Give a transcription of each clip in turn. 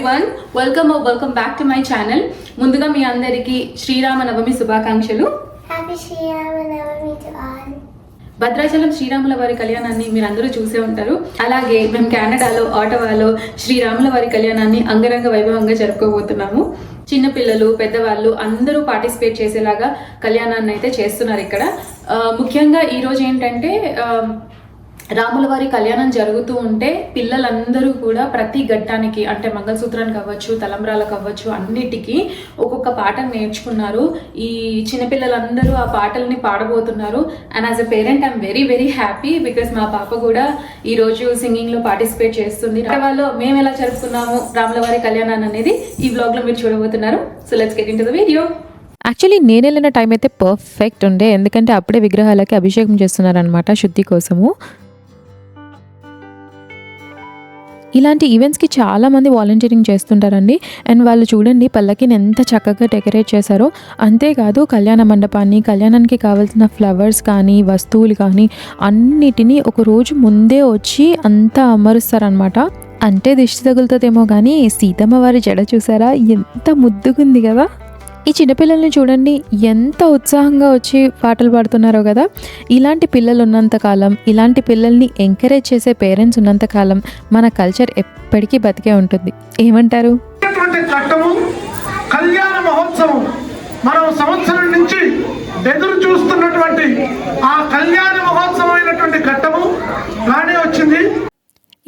Everyone welcome welcome back to my channel ముందుగా మీ అందరికీ శ్రీరామ నవమి శుభాకాంక్షలు. భద్రాచలం శ్రీరాముల వారి కళ్యాణాన్ని మీరు అందరూ చూసే ఉంటారు. అలాగే మేము కెనడాలో ఆటవాలో శ్రీరాముల వారి కళ్యాణాన్ని అంగరంగ వైభవంగా జరుపుకోబోతున్నాము. చిన్నపిల్లలు పెద్దవాళ్ళు అందరూ పార్టిసిపేట్ చేసేలాగా కళ్యాణాన్ని అయితే చేస్తున్నారు ఇక్కడ. ముఖ్యంగా ఈరోజు ఏంటంటే రాములవారి రాముల వారి కళ్యాణం జరుగుతూ ఉంటే పిల్లలందరూ కూడా ప్రతి ఘట్టానికి అంటే మంగళసూత్రానికి అవ్వచ్చు తలంబ్రాలకు అవ్వచ్చు అన్నిటికీ ఒక్కొక్క పాటను నేర్చుకున్నారు. ఈ చిన్నపిల్లలందరూ ఆ పాటల్ని పాడబోతున్నారు. And as a parent I'm very very happy because మా పాప కూడా ఈ రోజు సింగింగ్లో పార్టిసిపేట్ చేస్తుంది. వాళ్ళు మేము ఎలా జరుపుకున్నాము రాముల వారి కళ్యాణాన్ని అనేది ఈ బ్లాగ్లో మీరు చూడబోతున్నారు. So let's get into the video actually నేను వెళ్ళిన టైం అయితే పర్ఫెక్ట్ ఉండే. ఎందుకంటే అప్పుడే విగ్రహాలకి అభిషేకం చేస్తున్నారనమాట శుద్ధి కోసము. ఇలాంటి ఈవెంట్స్కి చాలామంది వాలంటీరింగ్ చేస్తుంటారండి. అండ్ వాళ్ళు చూడండి పల్లకిని ఎంత చక్కగా డెకరేట్ చేశారో. అంతేకాదు కళ్యాణ మండపాన్ని కళ్యాణానికి కావాల్సిన ఫ్లవర్స్ కానీ వస్తువులు కానీ అన్నిటినీ ఒక రోజు ముందే వచ్చి అంతా అమరుస్తారనమాట అంటే దిష్టి తగులుతుందేమో కానీ సీతమ్మ వారి జడ చూసారా? ఎంత ముద్దుగుంది కదా! ఈ చిన్నపిల్లల్ని చూడండి ఎంత ఉత్సాహంగా వచ్చి పాటలు పాడుతున్నారో కదా. ఇలాంటి పిల్లలు ఉన్నంతకాలం ఇలాంటి పిల్లల్ని ఎంకరేజ్ చేసే పేరెంట్స్ ఉన్నంతకాలం మన కల్చర్ ఎప్పటికీ బతికే ఉంటుంది. ఏమంటారు? కళ్యాణ మహోత్సవం మనం సంవత్సరం నుంచి ఎదురు చూస్తున్నటువంటి ఆ కళ్యాణ మహోత్సవం అయినటువంటి ఘట్టము రానే వచ్చింది.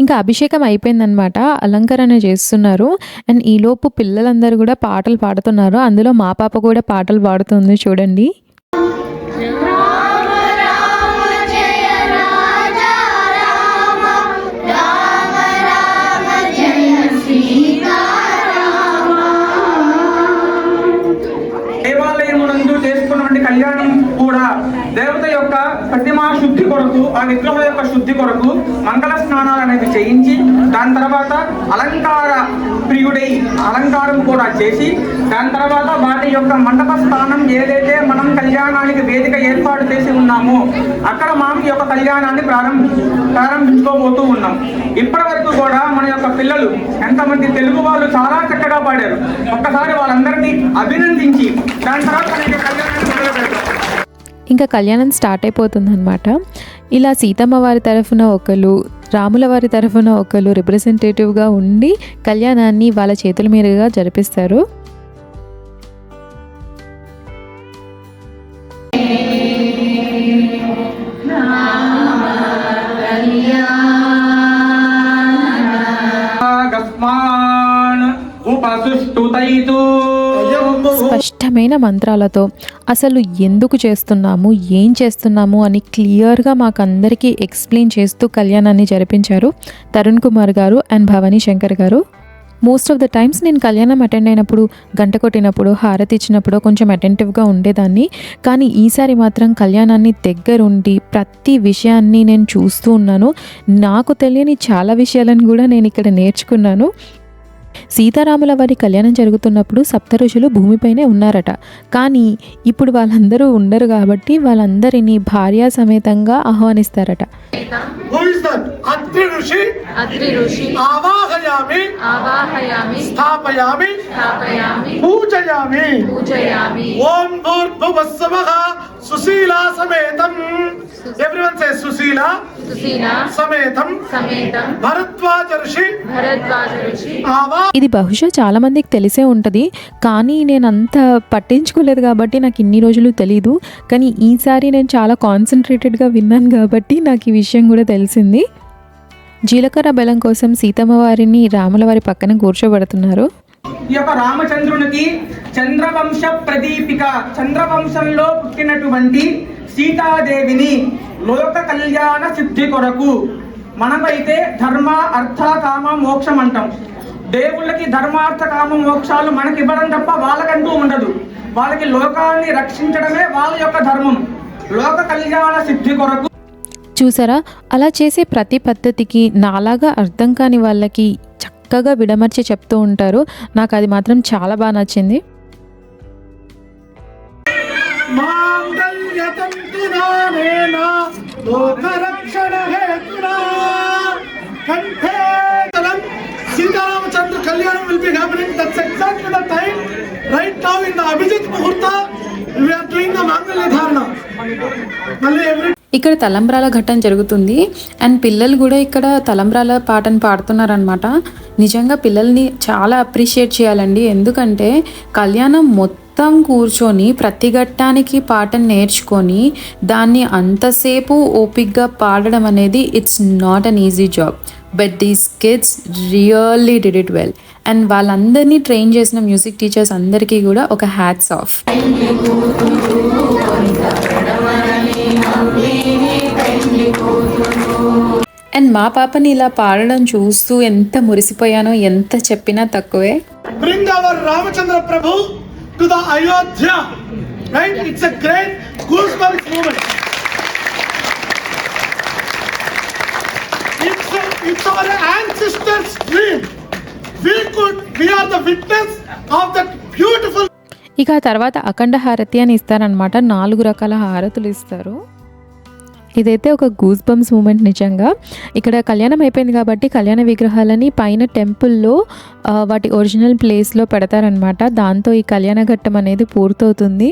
ఇంకా అభిషేకం అయిపోయిందనమాట అలంకరణ చేస్తున్నారు. అండ్ ఈలోపు పిల్లలందరూ కూడా పాటలు పాడుతున్నారు. అందులో మా పాప కూడా పాటలు పాడుతుంది చూడండి. మంగళ స్నానాలు అనేది చేయించి దాని తర్వాత అలంకార ప్రియుడై అలంకారం కూడా చేసి దాని తర్వాత వాటి యొక్క మండప స్థానం ఏదైతే మనం కళ్యాణానికి వేదిక ఏర్పాటు చేసి ఉన్నామో అక్కడ మనం ఈ యొక్క కళ్యాణాన్ని ప్రారంభ ప్రారంభించుకోబోతూ ఉన్నాం. ఇప్పటి వరకు కూడా మన యొక్క పిల్లలు ఎంతమంది తెలుగు వాళ్ళు చాలా చక్కగా పాడారు. ఒక్కసారి వాళ్ళందరినీ అభినందించి దాని తర్వాత కళ్యాణాన్ని ఇంకా కళ్యాణం స్టార్ట్ అయిపోతుందన్నమాట. ఇలా సీతమ్మ వారి తరఫున ఒకరు రాముల వారి తరఫున ఒకరు రిప్రజెంటేటివ్గా ఉండి కళ్యాణాన్ని వాళ్ళ చేతుల మీదుగా జరిపిస్తారు. గస్మాన్ స్పష్టమైన మంత్రాలతో అసలు ఎందుకు చేస్తున్నాము ఏం చేస్తున్నాము అని క్లియర్గా మాకందరికీ ఎక్స్ప్లెయిన్ చేస్తూ కళ్యాణాన్ని జరిపించారు తరుణ్ కుమార్ గారు అండ్ భవానీ శంకర్ గారు. మోస్ట్ ఆఫ్ ద టైమ్స్ నేను కళ్యాణం అటెండ్ అయినప్పుడు గంట కొట్టినప్పుడు హారతి ఇచ్చినప్పుడు కొంచెం అటెంటివ్గా ఉండేదాన్ని. కానీ ఈసారి మాత్రం కళ్యాణాన్ని దగ్గరుండి ప్రతి విషయాన్ని నేను చూస్తూ ఉన్నాను. నాకు తెలియని చాలా విషయాలను కూడా నేను ఇక్కడ నేర్చుకున్నాను. సీతారాముల వారి కళ్యాణం జరుగుతున్నప్పుడు సప్త ఋషులు భూమిపైనే ఉన్నారట. కానీ ఇప్పుడు వాళ్ళందరూ ఉండరు కాబట్టి వాళ్ళందరినీ భార్యా సమేతంగా ఆహ్వానిస్తారట. హూ ఇస్ దట్ అత్రి ఋషి అత్రి ఋషి ఆవాహయామి ఆవాహయామి స్థాపయామి స్థాపయామి పూజయామి పూజయామి ఓం భూర్భువస్సవః సుశీలా సమేతం ఎవ్రీవన్ సే సుశీల సుశీల సమేతం సమేతం భరద్వాజ ఋషి భరద్వాజ ఋషి ఆవా ఇది బహుశా చాలా మందికి తెలిసే ఉంటుంది కానీ నేను అంత పట్టించుకోలేదు కాబట్టి నాకు ఇన్ని రోజులు తెలీదు. కానీ ఈసారి నేను చాలా కాన్సన్ట్రేటెడ్గా విన్నాను కాబట్టి నాకు ఈ విషయం కూడా తెలిసింది. జీలకర్ర బెల్లం కోసం సీతమ్మ వారిని రాముల వారి పక్కన కూర్చోబెడుతున్నారు. ఈ యొక్క రామచంద్రునికి చంద్రవంశ ప్రదీపిక. చంద్రవంశంలో పుట్టినటువంటి సీతాదేవిని లోక కళ్యాణ సిద్ధి కొరకు మనమైతే ధర్మ అర్థ కామ మోక్షం అంటాం. దేవుళ్ళకి ధర్మార్థ కామ మోక్షాలు మనకి ఇవ్వడం తప్ప వాళ్ళకంటూ ఉండదు. వాళ్ళకి లోకాన్ని రక్షించడమే వాళ్ళ యొక్క ధర్మం. లోక కళ్యాణ సిద్ధి కొరకు చూసారా? అలా చేసే ప్రతి పద్ధతికి నాలాగా అర్థం కాని వాళ్ళకి చక్కగా విడమర్చి చెప్తూ ఉంటారు. నాకు అది మాత్రం చాలా బాగా నచ్చింది. మళ్ళీ ఎవరి ఇక్కడ తలంబ్రాల ఘట్టం జరుగుతుంది. అండ్ పిల్లలు కూడా ఇక్కడ తలంబ్రాల పాటను పాడుతున్నారనమాట నిజంగా పిల్లల్ని చాలా అప్రిషియేట్ చేయాలండి. ఎందుకంటే కళ్యాణం మొత్తం కూర్చొని ప్రతి ఘట్టానికి పాటను నేర్చుకొని దాన్ని అంతసేపు ఓపిక్గా పాడడం అనేది it's not an easy job but these kids really did it well and వాళ్ళందరినీ ట్రైన్ చేసిన మ్యూజిక్ టీచర్స్ అందరికీ కూడా ఒక హ్యాట్స్ ఆఫ్ అండ్ మా పాపని ఇలా పాడడం చూస్తూ ఎంత మురిసిపోయానో ఎంత చెప్పినా తక్కువే bring our Ramachandra Prabhu to the Ayodhya. Right? It's a great goosebumps moment. It's, our ancestors' dream. We could, we are the witness of that beautiful ఇక ఆ తర్వాత అఖండ హారతి అని ఇస్తారనమాట నాలుగు రకాల హారతులు ఇస్తారు. ఇదైతే ఒక గూస్ బంప్స్ మూమెంట్ నిజంగా. ఇక్కడ కళ్యాణం అయిపోయింది కాబట్టి కళ్యాణ విగ్రహాలని పైన టెంపుల్లో వాటి ఒరిజినల్ ప్లేస్లో పెడతారనమాట దాంతో ఈ కళ్యాణ ఘట్టం అనేది పూర్తవుతుంది.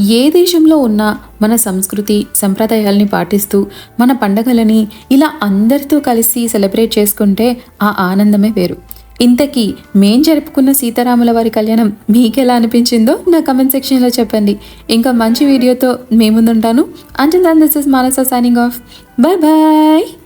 ఏ దేశంలో ఉన్నా మన సంస్కృతి సంప్రదాయాల్ని పాటిస్తూ మన పండగలని ఇలా అందరితో కలిసి సెలబ్రేట్ చేసుకుంటే ఆ ఆనందమే వేరు. ఇంతకీ మేం జరుపుకున్న సీతారాముల వారి కళ్యాణం మీకు ఎలా అనిపించిందో నా కమెంట్ సెక్షన్లో చెప్పండి. ఇంకా మంచి వీడియోతో మీ ముందుంటాను. Until then this is Manasa signing off bye bye